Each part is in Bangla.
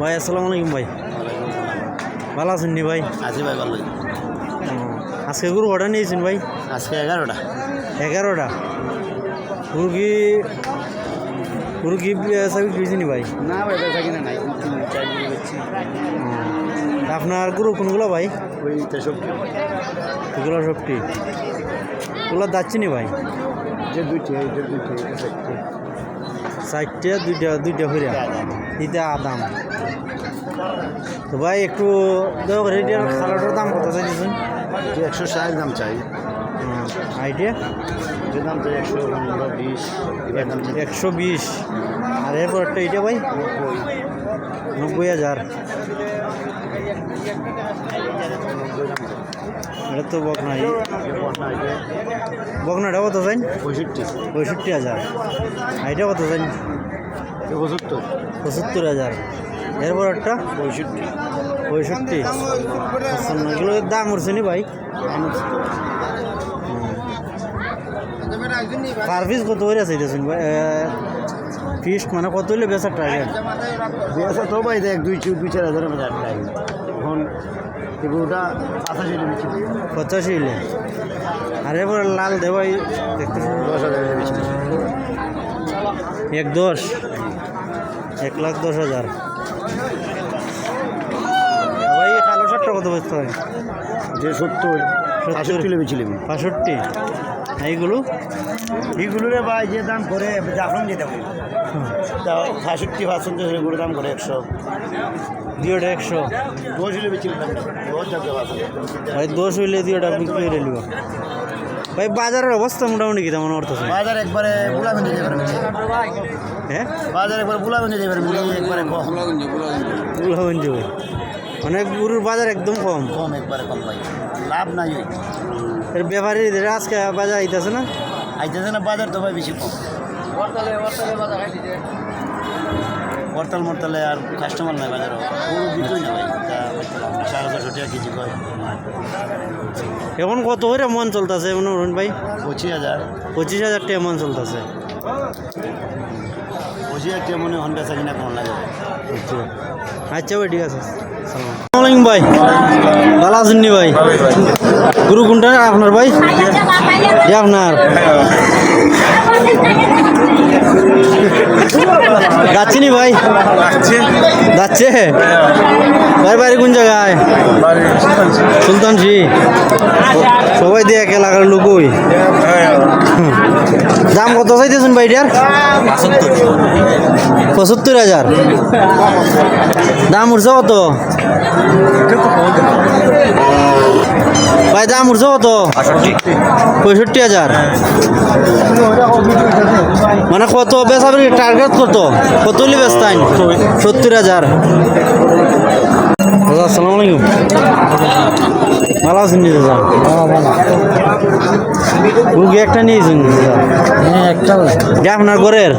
ভাই আসসালামু আলাইকুম ভাই। ভালো আছেন নি ভাই? আছি ভাই ভালোই। ও, আজকে গরু কটা নিয়েছেন ভাই? আজকে এগারোটা। এগারোটা। গরু কি গরু কি সাবি দিয়েছেন ভাই? না ভাই বেচা কিনা নাই। আপনার গরু কোনগুলো ভাই? ওই তেষট্টি। এগুলো সবটি। ওগুলো যাচ্ছে নি ভাই? যে দুইটি এইটার চারটে। দুইটা দুইটা হইরা দিতে আদাম তো ভাই একটু খালাটার দাম কত চাইছেন যে একশো ষাট দাম চাই। আইডিয়া দাম চাই একশো বিশ দাম চাই একশো বিশ। আর এরপর একটা এটা ভাই? নব্বই হাজার। এটা তো বকনাই বকনাটা কত চাই? পঁয়ষট্টি। পঁয়ষট্টি হাজার। আইটা কত চাই? পঁচাত্তর। পঁচাত্তর হাজার। এরপর একটা? পঁয়ষট্টি। পঁয়ষট্টি। পঁচান্ন এগুলো দাম উঠছে নি ভাই? পার পিস কত করে চাইতেছেন ভাই? ফিস মানে কত হইলে বেচার টার্গেট বেচা তো ভাই দেখ দুই দুই চার হাজারের মধ্যে আটটা এখন এগুলোটা পঁচাশি হইলে আর এরপর লাল দেবাই দেখতে দশ এক দশ। এক লাখ দশ হাজার। ভাই কালো শার্টটা কত বেচতে হয় যে সত্তর বাষট্টি এইগুলো এইগুলো? রে ভাই যে দাম করে সাতষট্টি পার্সেন্ট এগুলো দাম করে একশো। দুইটা একশো। দশ হইলে দুইটা বিক্রি করে নিব। ভাই বাজারের অবস্থা মোটামুটি কি তেমন অর্থ বাজার একবারে বুলাগঞ্জে যাবে হ্যাঁ? বাজার একবার বুলাগঞ্জে যাবে একবারে কম। গুলগঞ্জ মানে গরুর বাজার একদম কম। কম একবারে কম ভাই। লাভ নাই ওই। এর ব্যাপারী আজকে বাজার আইতেছে না? আইতেছে না বাজার তো ভাই বেশি কম। হরতাল মরতালে আর কাস্টমার নাই বাজারও গরু বিক্রি না ভাই সাড়ে ছশো টাকা কেজি কয়। এখন কত করে মন চলতেছে মনে করুন ভাই? পঁচিশ হাজার। পঁচিশ হাজার টাকা মন চলতেছে। পঁচিশ হাজার টাকা মনে হন্ডা চাকরি না কোনো লাগে? আচ্ছা ভাই ঠিক আছে। আসসালামাইকুম ভাই। ভালো আছেন নি ভাই? গুরু কোনটা? আপনার ভাই? আপনার যাচ্ছি নি ভাই? যাচ্ছে। ভাই বাড়ি কোন জায়গায়? সুলতানজি সবাই দিয়ে এক এলাকার লোকই। দাম কত চাইতেছেন ভাই এটার? পঁচাত্তর হাজার। দাম উঠছে কত? ভাই দাম উঠছে কত? পঁয়ষট্টি হাজার। মানে কত বেচা টার্গেট কত? কত হলে বেচতাই সত্তর হাজার। দাদা আসসালামু আলাইকুম। ভালো আছেন নি দাদা? রুগী একটা নিয়েছেন দাদা? একটা যে আপনার ঘরের?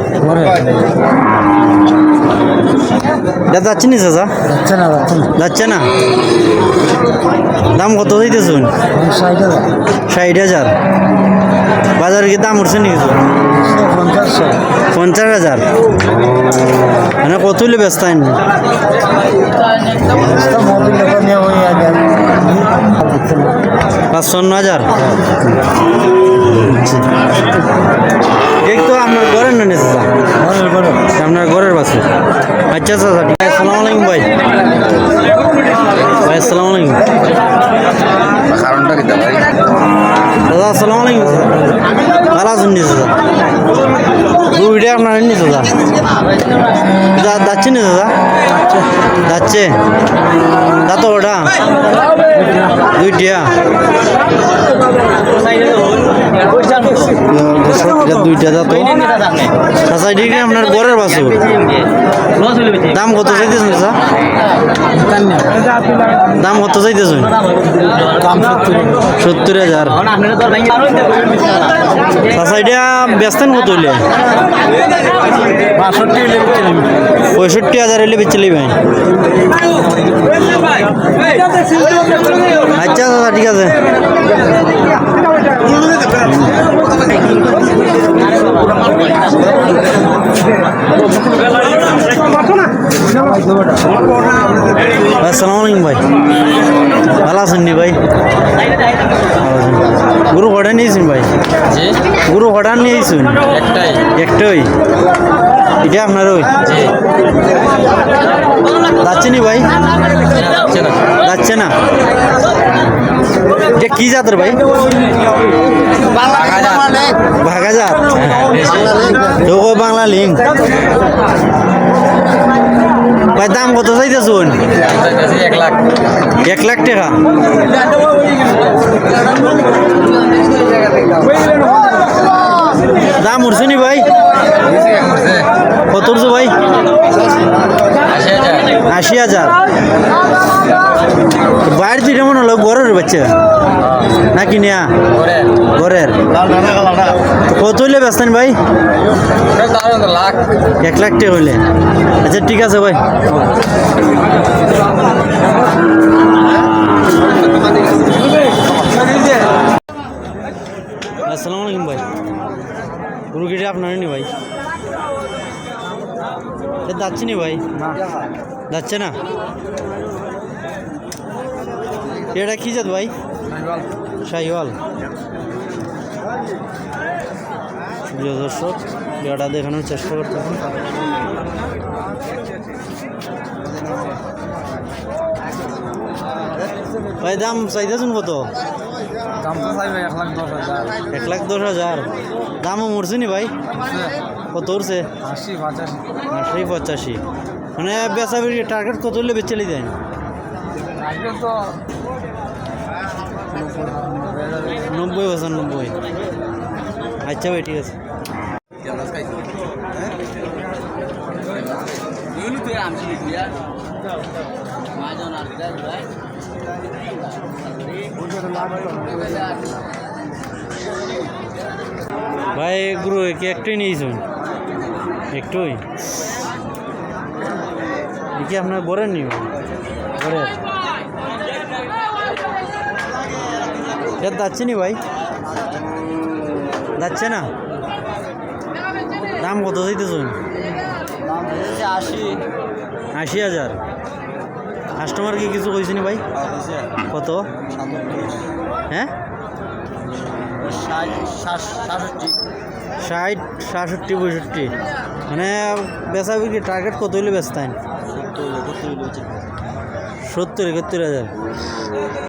এটা যাচ্ছে নি চাচা? যাচ্ছে না যাচ্ছে না। দাম কত দিতেছুন ষাট হাজার। ষাট হাজার। বাজারে কি দাম উঠছে নাকি পঞ্চাশ হাজার। মানে কত হইলে ব্যস্ত নিয়ে হাজার। পাঁচশন্ন হাজার তো আপনার ঘরের না নেছে আপনার ঘরের বাসে। আচ্ছা আচ্ছা আচ্ছা ঠিক আসসালামু আলাইকুম ভাই। ভাই আসসালামু আলাইকুম। কারণটা কি দাদা? আসসালামু আলাইকুম ভালো আছেন নি দাদা দুইটা আপনার নি দাদা যাচ্ছে নি দাদা যাচ্ছে। ওটা। দুইটা। দুইটা আপনার দাম কত দাম কত চাইতেছেন? সত্তর হাজার। বেচতেন কত হইলে? পঁয়ষট্টি হাজার হইলে বেচে আচ্ছা দাদা ঠিক আছে। আসসালামু আলাইকুম ভাই। ভালো আছেন নি ভাই। গরু কটা নিয়েছেন ভাই? গরু কটা নিয়েছেন? একটাই। একটাই? এটা আপনার ওই। যাচ্ছে নি ভাই? যাচ্ছে না। এটা কি জাতের ভাই? ভাগা জাত তো বাংলা লিঙ্ক। ভাই, দাম কত চাইতেছুন? চাইতেছি এক লাখ এক লাখ টাকা। দাম উঠছে নি ভাই কত উঠছে ভাই আশি হাজার আশি হাজার। বাইরে দুইটা মনে হলো ঘরের বাচ্চা। নাকি নেয়া? ঘরের কত হইলে ব্যস্তান ভাই? লাখ। এক লাখ টাকা হইলে। আচ্ছা ঠিক আছে ভাই। আসসালামু আলাইকুম ভাই। রুগীটা আপনার নি ভাই। এ যাচ্ছে নি। ভাই যাচ্ছে না? এটা কি জাত ভাই? শাহিওয়াল প্রিয় দর্শক এটা দেখানোর চেষ্টা করতেছেন ভাই দাম চাইতেছেন কত? দাম তো চাইবে এক লাখ দশ হাজার। এক লাখ দশ হাজার। দামও মরছে নি ভাই? কত উঠছে আশি পঁচাশি। আশি পঁচাশি। মানে বেচা বিক্রি টার্গেট কত হলে বেচে দেন তো নব্বই বছর নব্বই। আচ্ছা ভাই ঠিক আছে। ভাই গুরু কি একটাই নিয়েছেন। একটুই? কি আপনার গড়ের এর যাচ্ছে নি ভাই? যাচ্ছে না? দাম কত চাইতেছেন? আশি আশি হাজার। কাস্টমার কি কিছু কইছে নি ভাই? কত? হ্যাঁ? ষাট সাতষট্টি পঁয়ষট্টি। মানে বেচা বিক্রি টার্গেট কত হইলে বেচতেন? সত্তর একাত্তর হাজার।